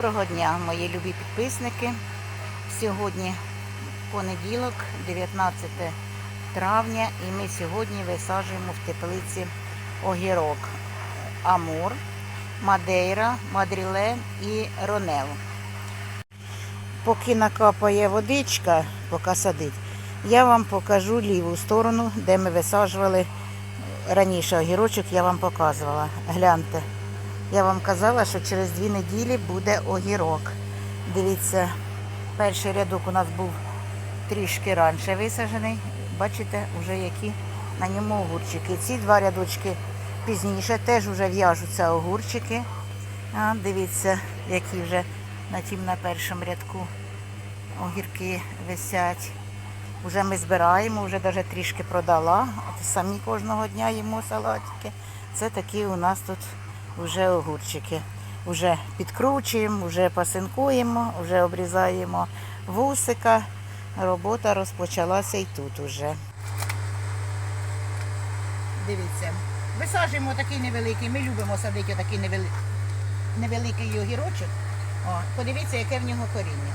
Доброго дня, мої любі підписники. Сьогодні понеділок, 19 травня, і ми сьогодні висаджуємо в теплиці огірок Амур, Мадейра, Мадріле і Ронел. Поки накапає водичка, поки садить, я вам покажу ліву сторону, де ми висаджували раніше огірочок, я вам показувала. Гляньте. Я вам казала, що через дві неділі буде огірок. Дивіться, перший рядок у нас був трішки раніше висаджений. Бачите, вже які на ньому огурчики. Ці два рядочки пізніше теж вже в'яжуться огурчики. А, дивіться, які вже на тім на першому рядку огірки висять. Вже ми збираємо, вже навіть трішки продала. От самі кожного дня їмо салатики. Це такі у нас тут вже огурчики. Вже підкручуємо, вже пасинкуємо, вже обрізаємо вусика. Робота розпочалася і тут уже. Дивіться, висаджуємо такий невеликий. Ми любимо садити такий невели- невеликий огірочок. О, подивіться, яке в нього коріння.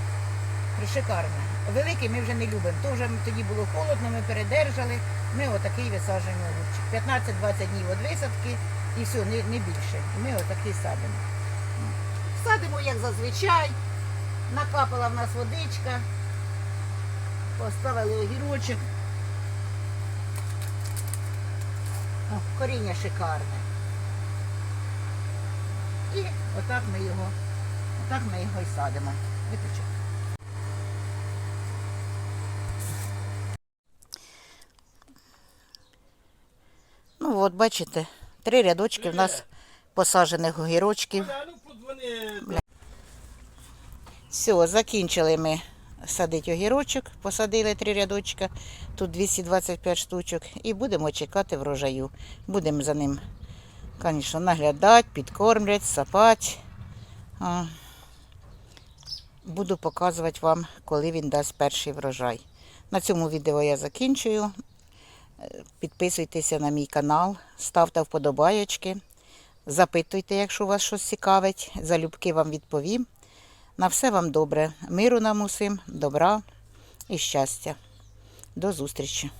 Шикарне. Великий ми вже не любимо. То вже тоді було холодно, ми передержали. Ми отакий висаджуємо огурчик. 15-20 днів від висадки і все, не, не більше. Ми отакий садимо. Садимо, як зазвичай. Накапала в нас водичка. Поставили огірочок. О, коріння шикарне. І отак ми його, отак ми його і садимо. Виключи. Ну от, бачите, три рядочки в нас посаджених огірочків. Все, закінчили ми садити огірочок, посадили три рядочка, тут 225 штучок, і будемо чекати врожаю. Будемо за ним, звісно, наглядати, підкормлять, сапати. Буду показувати вам, коли він дасть перший врожай. На цьому відео я закінчую. Підписуйтеся на мій канал, ставте вподобаєчки, запитуйте, якщо вас щось цікавить. Залюбки вам відповім. На все вам добре, миру нам усім, добра і щастя. До зустрічі!